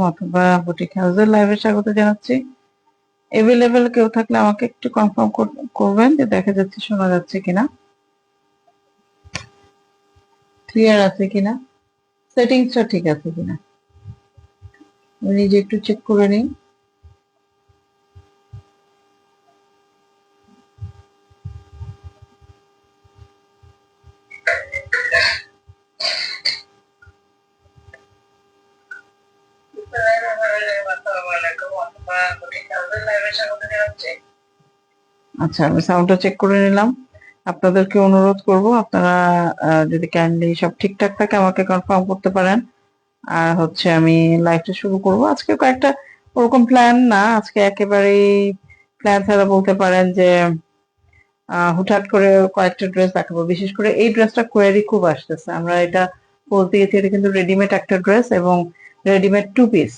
অথবা স্বাগত জানাচ্ছি। কেউ থাকলে আমাকে একটু কনফার্ম করবেন যে দেখা যাচ্ছে, শোনা যাচ্ছে কিনা। ক্লিয়ার আছে কিনা? ঠিক আছে কিনা? নিজে একটু চেক করে নিই। আচ্ছা আমি সাউন্ডটা চেক করে নিলাম। আপনাদেরকে অনুরোধ করব, আপনারা যদি কাইন্ডলি সব ঠিকঠাক থাকে, আমাকে কনফার্ম করতে পারেন। আর হচ্ছে আমি লাইভটা শুরু করব। আজকে কয়েকটা ওরকম প্ল্যান না, আজকে একেবারেই প্ল্যান ছাড়া বলতে পারেন যে হুটহাট করে কয়েকটা ড্রেস দেখাবো। বিশেষ করে এই ড্রেসটা কোয়ারি খুব আসতেছে। আমরা এটা পোজ দিয়েছি এটা কিন্তু রেডিমেড একটা ড্রেস এবং রেডিমেড টু পিস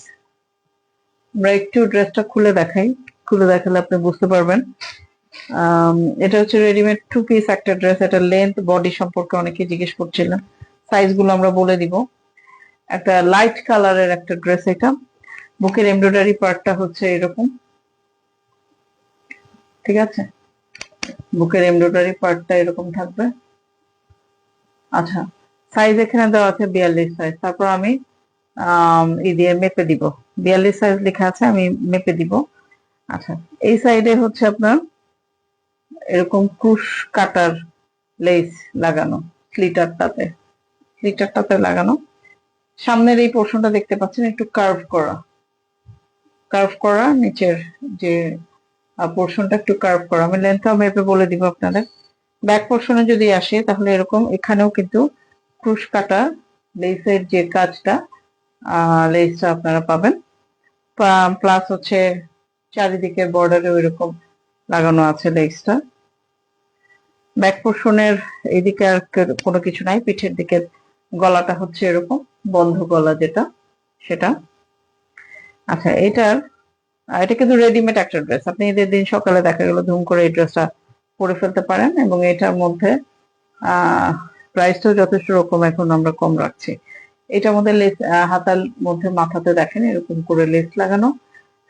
আমরা একটু ড্রেসটা খুলে দেখাই। খুলে দেখালে আপনি বুঝতে পারবেন। এটা হচ্ছে রেডিমেড টু পিস একটা ড্রেস এটা লেন্থ বডি সম্পর্কে অনেকে জিজ্ঞেস করছিলেন। সাইজগুলো আমরা বলে দিব। একটা লাইট কালারের একটা ড্রেস এটা। বুকের এমব্রয়ডারি পার্টটা হচ্ছে এরকম। ঠিক আছে? বুকের এমব্রয়ডারি পার্টটা এরকম থাকবে। আচ্ছা সাইজ এখানে দেওয়া আছে বিয়াল্লিশ সাইজ তারপর আম, ই দিয়ে মেপে দিব। বিয়াল্লিশ সাইজ লেখা আছে, আমি মেপে দিব। আচ্ছা এই সাইডে হচ্ছে আপনার এরকম ক্রুশ কাটার লেস লাগানো স্লিটারটাতে স্লিটারটাতে লাগানো। সামনের এই পোর্শনটা দেখতে পাচ্ছেন, একটু কার্ভ করা। কার্ভ করা, নিচের যে পোর্শনটা একটু কার্ভ করা। আমি লেন্থটাও মেপে বলে দিব আপনাদের। ব্যাক পোর্শনে যদি আসে, তাহলে এরকম এখানেও কিন্তু ক্রুশ কাটা লেসের যে কাজটা লেসটা আপনারা পাবেন। প্লাস হচ্ছে চারিদিকে বর্ডারে এরকম লাগানো আছে লেসটা ব্যাক পোর্শনের এইদিকে আর কোনো কিছু নাই, পিঠের দিকের গলাটা হচ্ছে এরকম, বন্ধ গলা যেটা, সেটা। আচ্ছা এটার এটা কিন্তু রেডিমেড একটা ড্রেস আপনি ঈদের দিন সকালে দেখা গেল ধুম করে এই ড্রেসটা পরে ফেলতে পারেন এবং এটার মধ্যে প্রাইসটাও যথেষ্ট রকম এখন আমরা কম রাখছি। এটার মধ্যে লেস হাতার মধ্যে মাথাতে দেখেন, এরকম করে লেস লাগানো।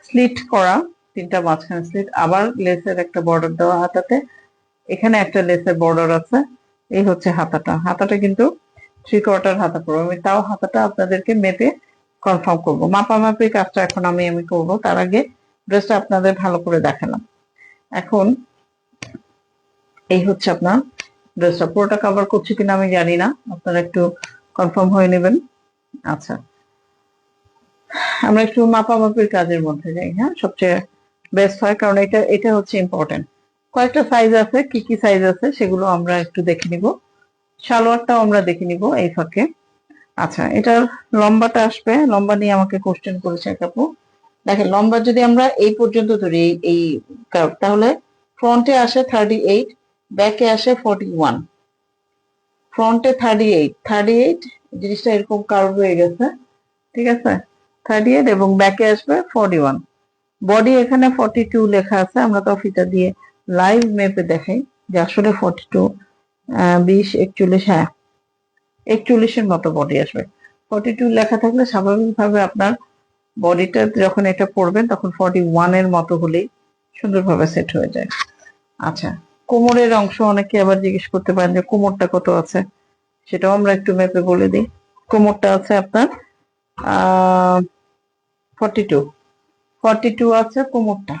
স্লিট করা, তিনটা মাঝখানে স্লিট আবার লেসের একটা বর্ডার দেওয়া হাতাতে। এখানে একটা লেসের বর্ডার আছে। এই হচ্ছে হাতাটা। হাতাটা কিন্তু থ্রি কোয়ার্টার হাতা পড়বে। আমি তাও হাতাটা আপনাদেরকে মেপে কনফার্ম করব। মাপামাপি কাজটা এখন আমি আমি করব। তার আগে ড্রেসটা আপনাদের ভালো করে দেখালাম। এখন এই হচ্ছে আপনার ড্রেসটা পুরোটা কভার করছি কিনা আমি জানি না। আপনারা একটু কনফার্ম হয়ে নেবেন। আচ্ছা। আমরা একটু মাপামাপির কাজের মধ্যে যাই হ্যাঁ? সবচেয়ে বেস্ট হয়, কারণ এটা এটা হচ্ছে ইম্পর্টেন্ট কয়েকটা সাইজ আছে, কি কি সাইজ আছে সেগুলো আমরা একটু দেখে নিব। সালোয়ারটাও আমরা দেখে নিব এই ফাঁকে। আচ্ছা এটার লম্বাটা আসবে। লম্বা নিয়ে আমাকে কোশ্চেন করেছে এক আপু দেখেন, লম্বা যদি আমরা এই পর্যন্ত ধরি, এই- তাহলে ফ্রন্টে আসে থার্টি এইট ব্যাকে আসে ফর্টি ওয়ান ফ্রন্টে থার্টি এইট থার্টি এইট জিনিসটা এরকম কার্ভ হয়ে গেছে, ঠিক আছে? থার্টি এইট এবং ব্যাকে আসবে ফর্টি ওয়ান বডি এখানে ফর্টি টু লেখা আছে, আমরা তো ফিতা দিয়ে লাইভ মেপে দেখাই যে আসলে ফর্টি টু বিশ, একচল্লিশ হ্যাঁ একচল্লিশের মতো বডি আসবে। ফর্টি টু লেখা থাকলে স্বাভাবিকভাবে আপনার বডিটা যখন এটা পড়বেন, তখন ফর্টি ওয়ানের মতো হলেই সুন্দরভাবে সেট হয়ে যায়। আচ্ছা কোমরের অংশ অনেকে আবার জিজ্ঞেস করতে পারেন যে কোমরটা কত আছে? সেটাও আমরা একটু মেপে বলে দিই। কোমরটা আছে আপনার ফর্টি টু ফর্টি টু আছে কোমরটা।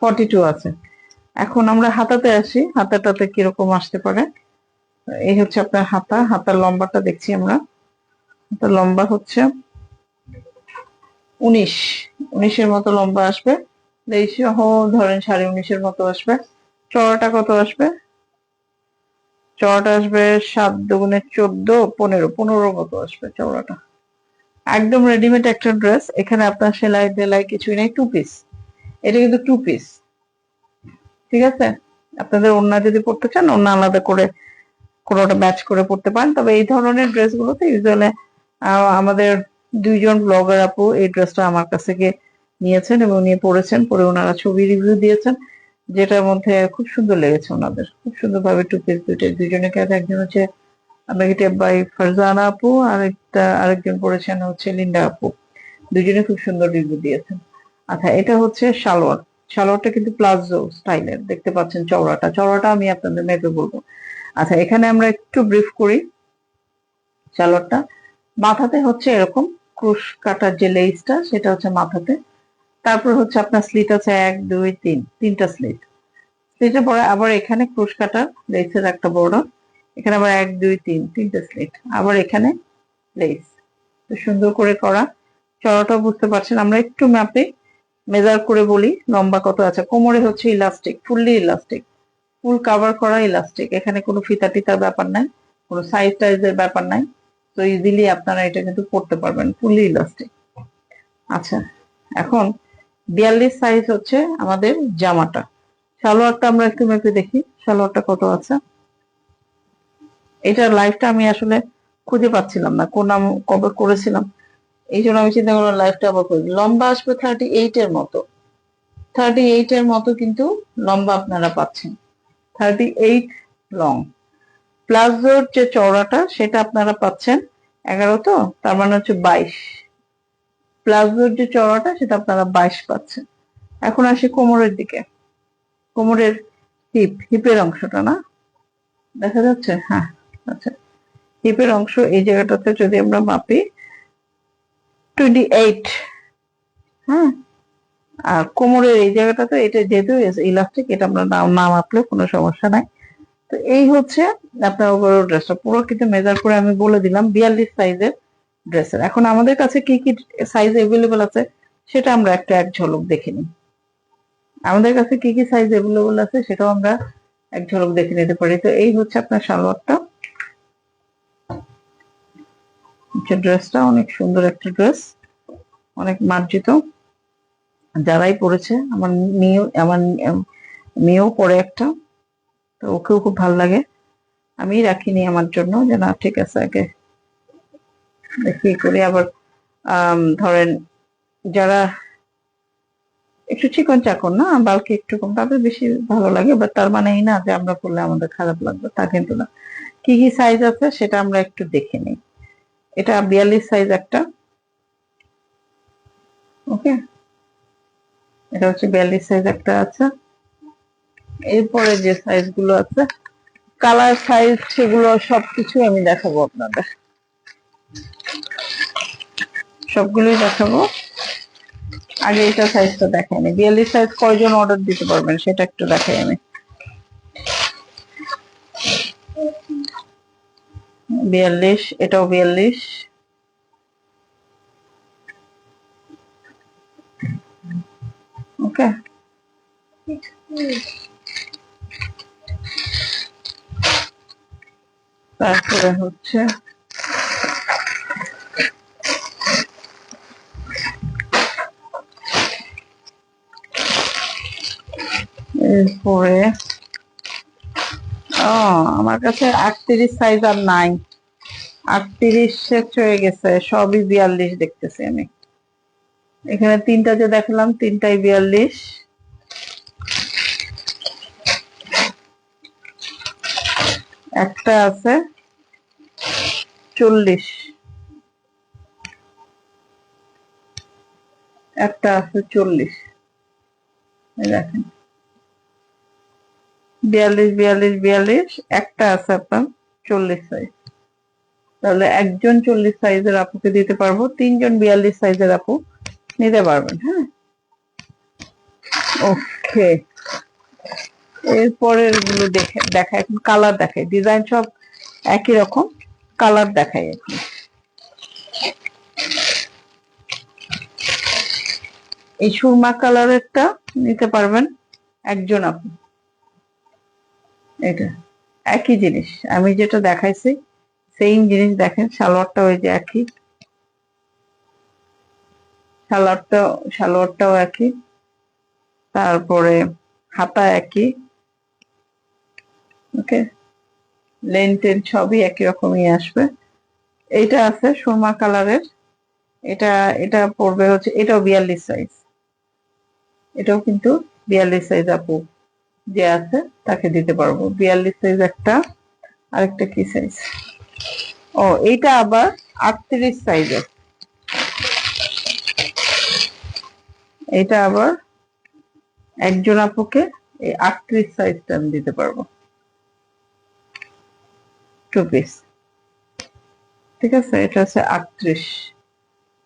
ফর্টি টু আছে। এখন আমরা হাতাতে আসি। হাতাটাতে কীরকম আসতে পারে? এই হচ্ছে আপনার হাতা। হাতার লম্বাটা দেখছি আমরা। হাতার লম্বা হচ্ছে উনিশ। উনিশের মতো লম্বা আসবে। এই সহ ধরেন সাড়ে উনিশের মতো আসবে। চড়াটা কত আসবে? চড়াটা আসবে সাত দুগুণে চোদ্দ, পনেরো। পনেরো মতো আসবে চওড়াটা। একদম রেডিমেড একটা ড্রেস এখানে আপনার সেলাই টেলাই কিছুই নেই। টু পিস এটা কিন্তু টু পিস ঠিক আছে? আপনাদের ওড়না যদি পড়তে চান, ওড়না আলাদা করে কোনোটা ম্যাচ করে পড়তে পারেন। তবে এই ধরনের ড্রেসগুলোতে ইউজুয়ালি আমাদের দুইজন ব্লগার আপু এই ড্রেসটা আমার কাছ থেকে নিয়েছেন এবং নিয়ে পড়েছেন, পরে ওনারা ছবি রিভিউ দিয়েছেন, যেটার মধ্যে খুব সুন্দর লেগেছে ওনাদের। খুব সুন্দর ভাবে টু পিস দুটো দুজনে একজন হচ্ছে নেগেটিভ বাই ফারজানা আপু আর একটা আরেকজন পড়েছেন হচ্ছে লিন্ডা আপু। দুজনে খুব সুন্দর রিভিউ দিয়েছেন। আচ্ছা এটা হচ্ছে সালোয়ার। সালোয়ারটা কিন্তু প্লাজো স্টাইলের দেখতে পাচ্ছেন চওড়াটা। চওড়াটা আমি আপনাদের মেপে বলব। আচ্ছা এখানে আমরা একটু ব্রিফ করি সালোয়ারটা। মাথাতে হচ্ছে এরকম ক্রুশ কাটার যে লেসটা সেটা হচ্ছে মাথাতে। তারপর হচ্ছে আপনার স্লিট আছে এক, দুই, তিন, তিনটা স্লিট স্লিটের পরে আবার এখানে ক্রুশ কাটার লেসের একটা বর্ডার। এখানে আবার এক, দুই, তিন, তিনটা স্লিট আবার এখানে লেস তো সুন্দর করে করা। চড়াটাও বুঝতে পারছেন। আমরা একটু ম্যাপে মেজার করে বলি লম্বা কত আছে। কোমরে হচ্ছে elastic fully elastic full cover করা ইলাস্টিক এখানে কোনো ফিতা টিতার ব্যাপার নাই, কোনো সাইজ টাইজের ব্যাপার নাই। তো ইজিলি আপনারা এটা কিন্তু পড়তে পারবেন ফুললি ইলাস্টিক আচ্ছা এখন বিয়াল্লিশ সাইজ হচ্ছে আমাদের জামাটা। সালোয়ারটা আমরা একটু মেপে দেখি, সালোয়ারটা কত আছে? এটার লাইফটা আমি আসলে খুঁজে পাচ্ছিলাম না, কোন নাম কবে করেছিলাম। এই জন্য আমি চিন্তা করলাম লাইফটা আবার করি লম্বা আসবে থার্টি এইট এর মতো। থার্টি এইট এর মতো কিন্তু লম্বা আপনারা পাচ্ছেন। থার্টি এইট লং প্লাজোর যে চওড়াটা, সেটা আপনারা পাচ্ছেন এগারো তো? তার মানে হচ্ছে বাইশ। প্লাজোর যে চওড়াটা, সেটা আপনারা বাইশ পাচ্ছেন। এখন আসি কোমরের দিকে। কোমরের হিপ হিপের অংশটা না? দেখা যাচ্ছে? হ্যাঁ আচ্ছা। হিপের অংশ এই জায়গাটাতে যদি আমরা মাপি টোয়েন্টি এইট হ্যাঁ? আর কোমরের এই জায়গাটাতে, এটা যেহেতু ইলাস্টিক এটা আমরা না না মাপলে কোনো সমস্যা নাই। তো এই হচ্ছে আপনার ওভারঅল ড্রেসটা পুরো কিন্তু মেজার করে আমি বলে দিলাম বিয়াল্লিশ সাইজের ড্রেসের এখন আমাদের কাছে কি কি সাইজ এভেলেবল আছে সেটা আমরা একটা এক ঝলক দেখে নিই। আমাদের কাছে কি কি সাইজ এভেলেবল আছে সেটাও আমরা এক ঝলক দেখে নিতে পারি। তো এই হচ্ছে আপনার সালোয়ারটা। ড্রেসটা অনেক সুন্দর একটা ড্রেস অনেক মার্জিত। যারাই পরেছে, আমার মেয়েও আমার মেয়েও পরে একটা। তো ওকেও খুব ভালো লাগে। আমি রাখিনি আমার জন্য, যে না, ঠিক আছে, আগে দেখি, করি। আবার ধরেন যারা একটু চিকন চাকন, না? বালকে একটু কম, তাদের বেশি ভালো লাগে বাট তার মানে এই না যে আমরা করলে আমাদের খারাপ লাগবে, তা কিন্তু না। কি কি সাইজ আছে সেটা আমরা একটু দেখে নিই। এটা বিয়াল্লিশ সাইজ একটা। ওকে এটা হচ্ছে বিয়াল্লিশ সাইজ একটা আছে। এরপরে যে সাইজগুলো আছে কালার সাইজ সেগুলো সবকিছু আমি দেখাবো আপনাদের। সবগুলোই দেখাবো। আগে এটা সাইজটা দেখাইনি বিয়াল্লিশ সাইজ কয়জন অর্ডার দিতে পারবেন সেটা একটু দেখাই আমি। বিয়াল্লিশ, এটাও বিয়াল্লিশ। ওকে তারপরে হচ্ছে এরপরে, ও, আমার কাছে আটত্রিশ সাইজ আর নাই। আটত্রিশ শেষ হয়ে গেছে, সবই বিয়াল্লিশ দেখতেছি আমি। এখানে তিনটা যে দেখলাম, তিনটাই বিয়াল্লিশ। একটা আছে চল্লিশ। একটা আছে চল্লিশ। দেখেন। বিয়াল্লিশ বিয়াল্লিশ বিয়াল্লিশ, একটা আছে আপনার চল্লিশ সাইজ তাহলে একজন চল্লিশ সাইজের আপুকে দিতে পারব, তিনজন বিয়াল্লিশ সাইজের আপু নিতে পারবেন হ্যাঁ? ওকে এরপরেরগুলো দেখে দেখা এখন কালার দেখায়। ডিজাইন সব একই রকম কালার দেখায় এখন। এই সুরমা কালারেরটা নিতে পারবেন, একজন আপনি। এটা একই জিনিস। আমি যেটা দেখাইছি সেম জিনিস দেখেন, সালোয়ারটা ওই যে একই। সালোয়ারটা, সালোয়ারটাও একই। তারপরে হাতা একই। ওকে? লেন টেন সবই একই রকমই আসবে। এটা আছে সুরমা কালারের। এটা এটা পড়বে হচ্ছে, এটাও বিয়াল্লিশ সাইজ এটাও কিন্তু বিয়াল্লিশ সাইজ আপু যে আছে, তাকে দিতে পারব। বিয়াল্লিশ সাইজ একটা, আরেকটা কি সাইজ ও, এইটা আবার আটত্রিশ সাইজের এটা আবার একজন আপুকে এই আটত্রিশ সাইজটা আমি দিতে পারব। টু পিস ঠিক আছে? এটা হচ্ছে আটত্রিশ।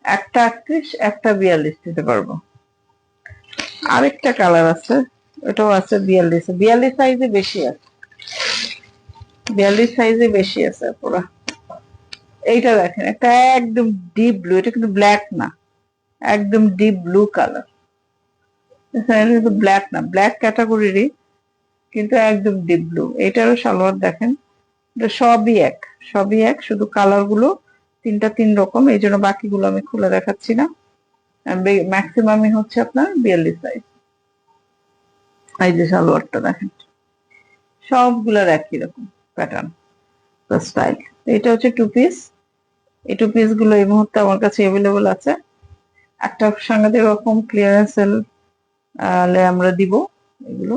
একটা আটত্রিশ, একটা বিয়াল্লিশ দিতে পারব। আরেকটা কালার আছে, ওটাও আছে বিয়াল্লিশ। বিয়াল্লিশ সাইজে বেশি আছে। বিয়াল্লিশ সাইজে বেশি আছে পুরো। এইটা দেখেন, একটা একদম ডিপ ব্লু এটা কিন্তু ব্ল্যাক না। একদম ডিপ ব্লু কালার ব্ল্যাক না। ব্ল্যাক ক্যাটাগরিরই কিন্তু একদম ডিপ ব্লু এটারও সালোয়ার দেখেন। সবই এক সবই এক, শুধু কালারগুলো তিনটা তিন রকম, এই জন্য বাকিগুলো আমি খুলে দেখাচ্ছি না। ম্যাক্সিমামই হচ্ছে আপনার বিয়াল্লিশ সাইজ এই যে সালোয়ারটা দেখেন, সবগুলোর একই রকম প্যাটার্ন স্টাইল এটা হচ্ছে টু পিস এই টু পিসগুলো এই মুহূর্তে আমার কাছে অ্যাভেলেবল আছে। একটা সাংঘাতিক রকম ক্লিয়ারেন্স সেল আমরা দিব এগুলো।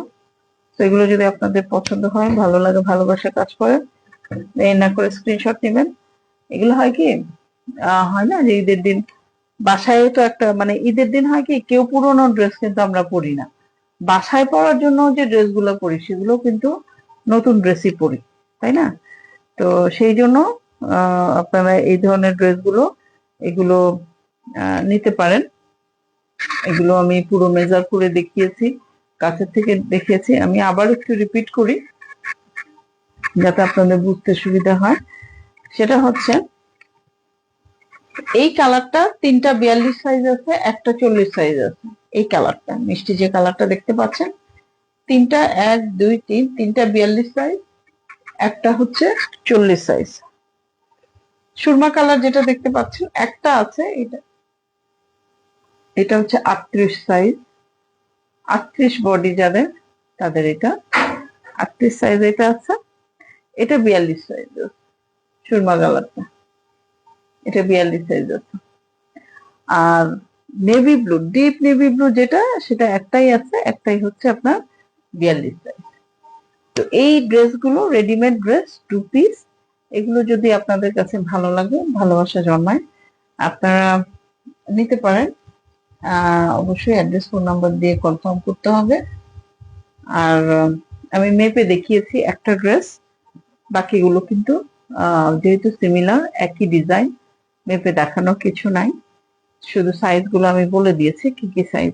তো এগুলো যদি আপনাদের পছন্দ হয়, ভালো লাগে, ভালোবাসা কাজ করে এই না করে স্ক্রিনশট নেবেন। এগুলো হয় কি হয় না যে ঈদের দিন বাসায় তো একটা মানে ঈদের দিন হয় কি, কেউ পুরোনো ড্রেস কিন্তু আমরা পরি না। বাসায় পরার জন্য যে ড্রেসগুলো পরি, সেগুলো কিন্তু নতুন ড্রেসই পরি, তাই না? তো সেই জন্য আপনারা এই ধরনের ড্রেসগুলো এগুলো নিতে পারেন। এগুলো আমি পুরো মেজার করে দেখিয়েছি, কাছের থেকে দেখিয়েছি। আমি আবার একটু রিপিট করি। যাতে আপনাদের বুঝতে সুবিধা হয়। সেটা হচ্ছে, এই কালারটা তিনটা বিয়াল্লিশ সাইজ আছে, একটা চল্লিশ সাইজ আছে। এই কালারটা, মিষ্টি যে কালারটা দেখতে পাচ্ছেন, তিনটা এক, দুই, তিন, তিনটা বিয়াল্লিশ সাইজ একটা হচ্ছে চল্লিশ সাইজ সুরমা কালার যেটা দেখতে পাচ্ছেন, একটা আছে, এটা এটা হচ্ছে আটত্রিশ সাইজ আটত্রিশ বডি যাদের, তাদের এটা আটত্রিশ সাইজ এটা আছে। এটা বিয়াল্লিশ সাইজ সুরমা কালারটা এটা বিয়াল্লিশ সাইজ আর navy blue deep navy blue যেটা, সেটা একটাই আছে, একটাই হচ্ছে আপনার বিয়াল্লিশ সাইজ তো এই ড্রেসগুলো রেডিমেড ড্রেস টু পিস এগুলো যদি আপনাদের কাছে ভালো লাগে, ভালোবাসা জন্মায়, আপনারা নিতে পারেন। অবশ্যই অ্যাড্রেস ফোন নাম্বার দিয়ে কনফার্ম করতে হবে। আর, আমি মেপে দেখিয়েছি একটা ড্রেস বাকিগুলো কিন্তু যেহেতু সিমিলার একই ডিজাইন মেপে দেখানোর কিছু নাই। শুধু সাইজগুলো আমি বলে দিয়েছি, কি কি সাইজ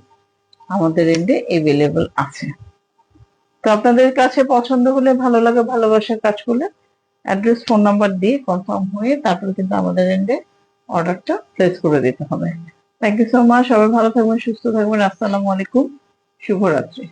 আমাদের এন্ডে এভেলেবল আছে। তো আপনাদের কাছে পছন্দ হলে, ভালো লাগে, ভালোবাসার কাজ করলে অ্যাড্রেস ফোন নাম্বার দিয়ে কনফার্ম হয়ে তারপরে কিন্তু আমাদের এন্ডে অর্ডারটা প্লেস করে দিতে হবে। থ্যাংক ইউ সো মাচ সবাই ভালো থাকবেন, সুস্থ থাকবেন, আসসালামু আলাইকুম, শুভরাত্রি।